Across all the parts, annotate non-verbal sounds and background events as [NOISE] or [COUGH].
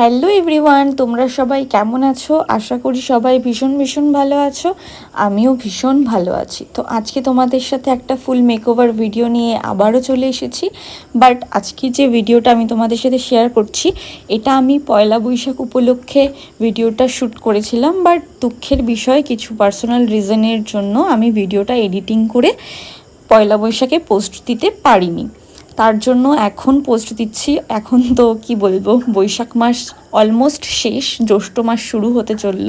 Hello everyone, তোমরা সবাই কেমন আছো? আশা করি সবাই ভীষণ ভীষণ ভালো আছো। আমিও ভীষণ ভালো আছি। তো আজকে তোমাদের সাথে একটা ফুল মেকওভার ভিডিও নিয়ে আবারও চলে এসেছি। বাট আজকে যে ভিডিওটা আমি তোমাদের সাথে শেয়ার করছি, এটা আমি পয়লা বৈশাখ উপলক্ষে ভিডিওটা শ্যুট করেছিলাম। বাট দুঃখের বিষয়, কিছু পার্সোনাল রিজনের জন্য আমি ভিডিওটা এডিটিং করে পয়লা বৈশাখে পোস্ট দিতে পারিনি। তার জন্য এখন পোস্ট দিচ্ছি। এখন তো কি বলব, বৈশাখ মাস অলমোস্ট শেষ, জ্যৈষ্ঠ মাস শুরু হতে চলল।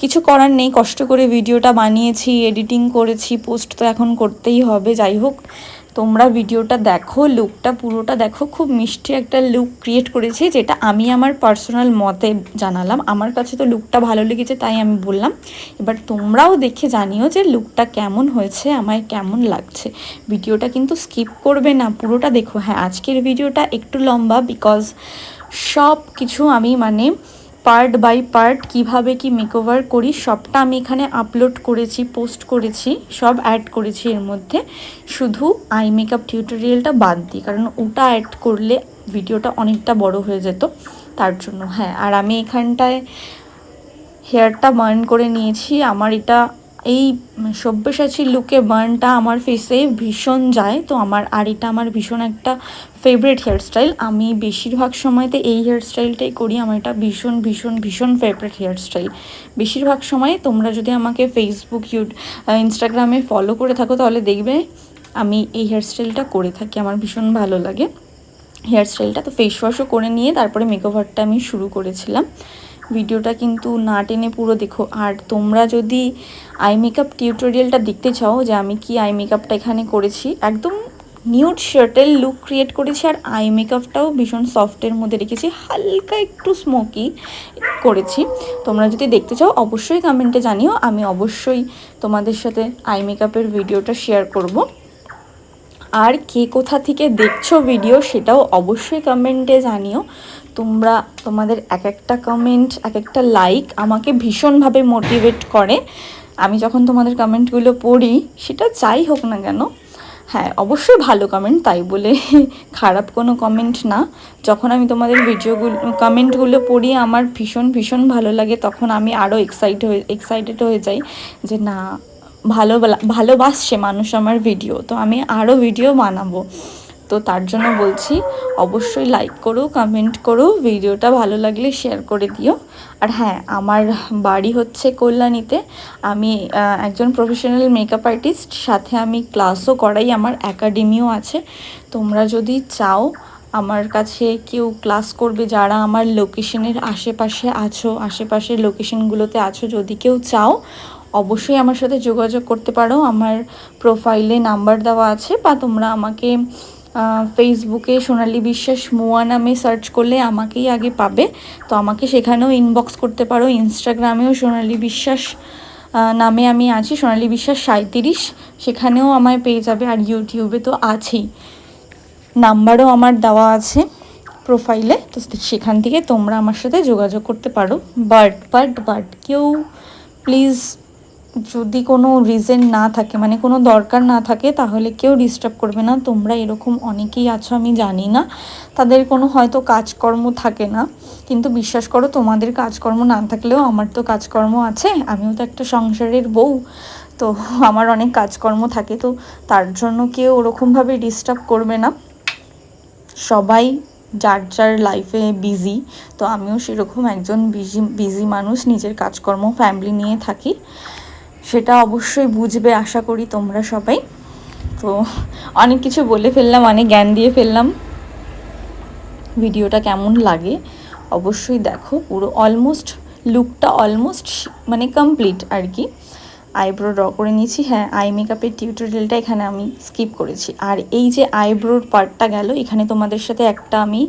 কিছু করার নেই, কষ্ট করে ভিডিওটা বানিয়েছি এডিটিং করেছি পোস্ট তো এখন করতেই হবে। যাই হোক তোমরা ভিডিওটা দেখো লুকটা পুরোটা দেখো। খুব মিষ্টি একটা লুক ক্রিয়েট করেছি, যেটা আমি আমার পার্সোনাল মতে জানালাম। আমার কাছে তো লুকটা ভালো লেগেছে, তাই আমি বললাম। এবার তোমরাও দেখে জানিও যে লুকটা কেমন হয়েছে, আমায় কেমন লাগছে। ভিডিওটা কিন্তু স্কিপ করবে না, পুরোটা দেখো। হ্যাঁ আজকের ভিডিওটা একটু লম্বা বিকজ সব কিছু আমি মানে পার্ট বাই পার্ট কীভাবে কি মেকওভার করি, সবটা আমি এখানে আপলোড করেছি পোস্ট করেছি, সব অ্যাড করেছি এর মধ্যে। শুধু আই মেকআপ টিউটোরিয়ালটা বাদ দিই, কারণ ওটা অ্যাড করলে ভিডিওটা অনেকটা বড় হয়ে যেত, তার জন্য। হ্যাঁ আর আমি এখানটায় হেয়ারটা বার্ন করে নিয়েছি, আমার এটা এই সব্যসাচী লুকে বার্নটা আমার ফেসে ভীষণ যায়। তো আমার আর এটা আমার ভীষণ একটা ফেভারিট হেয়ারস্টাইল আমি বেশিরভাগ সময়তে এই হেয়ারস্টাইলটাই করি। আমার এটা ভীষণ ভীষণ ভীষণ ফেভারিট হেয়ারস্টাইল বেশিরভাগ সময় তোমরা যদি আমাকে ফেসবুক ইউট ইনস্টাগ্রামে ফলো করে থাকো, তাহলে দেখবে আমি এই হেয়ারস্টাইলটা করে থাকি। আমার ভীষণ ভালো লাগে। হেয়ারস্টাইলটা তো ফেস ওয়াশও করে নিয়ে তারপরে মেকওভারটা আমি শুরু করেছিলাম। ভিডিওটা কিন্তু না টেনে পুরো দেখো। আর তোমরা যদি আই মেকআপ টিউটোরিয়ালটা দেখতে চাও যে আমি কি আই মেকআপটা এখানে করেছি, একদম নিউড শার্টের লুক ক্রিয়েট করেছি আর আই মেকআপটাও ভীষণ সফটের মধ্যে রেখেছি, হালকা একটু স্মোকি করেছি। তোমরা যদি দেখতে চাও, অবশ্যই কমেন্টে জানিও, আমি অবশ্যই তোমাদের সাথে আই মেকআপের ভিডিওটা শেয়ার করব। আর কে কোথা থেকে দেখছ ভিডিও সেটাও অবশ্যই কমেন্টে জানিও। তোমরা, তোমাদের এক একটা কমেন্ট এক একটা লাইক আমাকে ভীষণভাবে মোটিভেট করে। আমি যখন তোমাদের কমেন্টগুলো পড়ি, সেটা যাই হোক না কেন হ্যাঁ অবশ্যই ভালো কমেন্ট তাই বলে [LAUGHS] খারাপ কোনো কমেন্ট না। যখন আমি তোমাদের ভিডিওগুলো কমেন্টগুলো পড়ি, আমার ভীষণ ভীষণ ভালো লাগে, তখন আমি আরও এক্সাইট হয়ে এক্সাইটেড হয়ে যাই যে না, ভালো ভালোবাসছে মানুষ আমার ভিডিও তো আমি আরও ভিডিও বানাবো। তো তার জন্য বলছি, অবশ্যই লাইক করো কমেন্ট করো ভিডিওটা ভালো লাগলে শেয়ার করে দিও। আর হ্যাঁ আমার বাড়ি হচ্ছে কল্যাণীতে। আমি একজন প্রফেশনাল মেকআপ আর্টিস্ট সাথে আমি ক্লাসও করাই, আমার একাডেমিও আছে। তোমরা যদি চাও আমার কাছে কেউ ক্লাস করবে, যারা আমার লোকেশনের আশেপাশে আছো, আশেপাশের লোকেশনগুলোতে আছো, যদি কেউ চাও, অবশ্যই আমার সাথে যোগাযোগ করতে পারো। আমার প্রোফাইলে নাম্বার দেওয়া আছে, বা তোমরা আমাকে ফেসবুকে সোনালি বিশ্বাস মোয়া নামে সার্চ করলে আমাকেই আগে পাবে। তো আমাকে সেখানেও ইনবক্স করতে পারো। ইনস্টাগ্রামেও সোনালি বিশ্বাস নামে আমি আছি। সোনালি বিশ্বাস সাঁত্রিশ সেখানেও আমায় পেয়ে যাবে আর ইউটিউবে তো আছেই। নাম্বারও আমার দেওয়া আছে প্রোফাইলে তো সেখান থেকে তোমরা আমার সাথে যোগাযোগ করতে পারো। বাট বাট বাট কেউ প্লিজ যদি কোনো রিজন না থাকে মানে কোনো দরকার না থাকে, তাহলে কেউ ডিস্টার্ব করবে না। তোমরা এরকম অনেকেই আছো, আমি জানি না। তাদের কোনো হয়তো কাজকর্ম থাকে না। কিন্তু বিশ্বাস করো, তোমাদের কাজকর্ম না থাকলেও আমার তো কাজকর্ম আছে। আমিও তো একটা সংসারের বউ। তো আমার অনেক কাজকর্ম থাকে। তো তার জন্য কেউ ওরকমভাবে ডিস্টার্ব করবে না। সবাই যার যার লাইফে বিজি তো আমিও সেরকম একজন বিজি বিজি মানুষ। নিজের কাজকর্ম ফ্যামিলি নিয়ে থাকি। সেটা অবশ্যই বুঝবে, আশা করি তোমরা সবাই। তো অনেক কিছু বলে ফেললাম, অনেক জ্ঞান দিয়ে ফেললাম। ভিডিওটা কেমন লাগে অবশ্যই দেখো, পুরো অলমোস্ট লুকটা অলমোস্ট মানে কমপ্লিট আর কি। আইব্রো ড্র করে নিয়েছি হ্যাঁ আই মেকআপের টিউটোরিয়ালটা এখানে আমি স্কিপ করেছি। আর এই যে আইব্রোর পার্টটা গেল, এখানে তোমাদের সাথে একটা আমি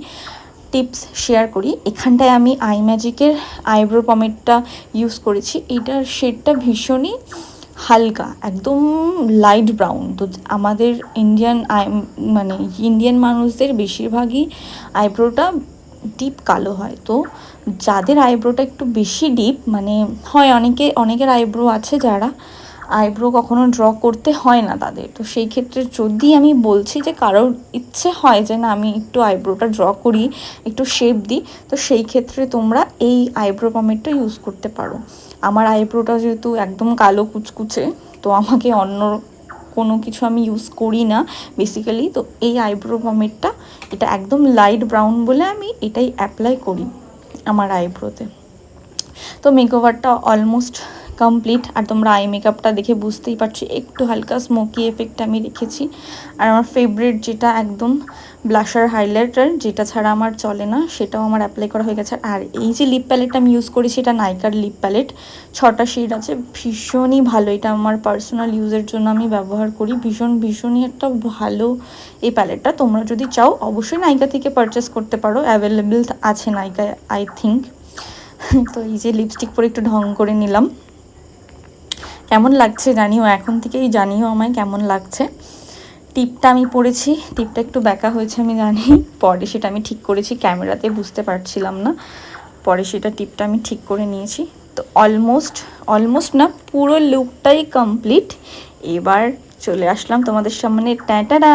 টিপস শেয়ার করি। এখানটায় আমি আই ম্যাজিকের আইব্রো পমেটটা ইউজ করেছি। এটার শেডটা ভীষণই হালকা, একদম লাইট ব্রাউন। তো আমাদের ইন্ডিয়ান আই মানে ইন্ডিয়ান মানুষদের বেশিরভাগই আইব্রোটা ডিপ কালো হয়। তো যাদের আইব্রোটা একটু বেশি ডিপ মানে হয় অনেকে, অনেকের আইব্রো আছে যারা আইব্রো কখনো ড্র করতে হয় না তাদের। তো সেই ক্ষেত্রে যদি আমি বলছি যে কারোর ইচ্ছে হয় যে, না, আমি একটু আইব্রোটা ড্র করি, একটু শেপ দিই, তো সেই ক্ষেত্রে তোমরা এই আইব্রো পমেটটা ইউজ করতে পারো। আমার আইব্রোটা যেহেতু একদম কালো কুচকুচে, তো আমাকে অন্য কোনো কিছু আমি ইউজ করি না বেসিক্যালি তো এই আইব্রো পমেটটা এটা একদম লাইট ব্রাউন বলে আমি এটাই অ্যাপ্লাই করি আমার আইব্রোতে তো মেকওভারটা অলমোস্ট কমপ্লিট আর তোমরা আই মেকআপটা দেখে বুঝতেই পারছ, একটু হালকা স্মোকি এফেক্ট আমি রেখেছি। আর আমার ফেভারিট যেটা একদম ব্লাশার হাইলাইটার যেটা ছাড়া আমার চলে না, সেটাও আমার অ্যাপ্লাই করা হয়ে গেছে। আর এই যে লিপ প্যালেটটা আমি ইউজ করেছি এটা নাইকার লিপ প্যালেট ছটা শেড আছে, ভীষণই ভালো। এটা আমার পার্সোনাল ইউজের জন্য আমি ব্যবহার করি। ভীষণ, ভীষণই একটা ভালো এই প্যালেটটা তোমরা যদি চাও, অবশ্যই নাইকা থেকে পারচেস করতে পারো। অ্যাভেলেবেল আছে নাইকা আই থিঙ্ক তো এই যে লিপস্টিক পরে একটু ঢং করে নিলাম। কেমন লাগছে জানিও, এখন থেকেই জানিও আমায় কেমন লাগছে। টিপটা আমি পরেছি টিপটা একটু ব্যাকা হয়েছে আমি জানি, পরে সেটা আমি ঠিক করেছি, ক্যামেরাতে বুঝতে পারছিলাম না, পরে সেটা টিপটা আমি ঠিক করে নিয়েছি। তো অলমোস্ট অলমোস্ট না, পুরো লুকটাই কমপ্লিট এবার চলে আসলাম তোমাদের সামনে ট্যাটাডা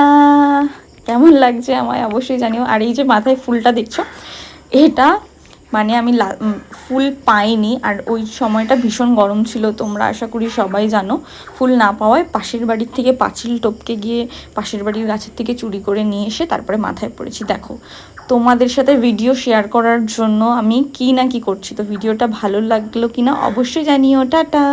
কেমন লাগছে আমায় অবশ্যই জানিও, আর এই যে মাথায় ফুলটা দেখছ, এটা মানে আমি ফুল পাইনি। আর ওই সময়টা ভীষণ গরম ছিল, তোমরা আশা করি সবাই জানো। ফুল না পাওয়ায় পাশের বাড়ির থেকে পাঁচিল টপকে গিয়ে পাশের বাড়ির গাছের থেকে চুরি করে নিয়ে এসে তারপরে মাথায় পড়েছি। দেখো, তোমাদের সাথে ভিডিও শেয়ার করার জন্য আমি কি না কি করছি, তো ভিডিওটা ভালো লাগল কি না অবশ্যই জানিও। টাটা!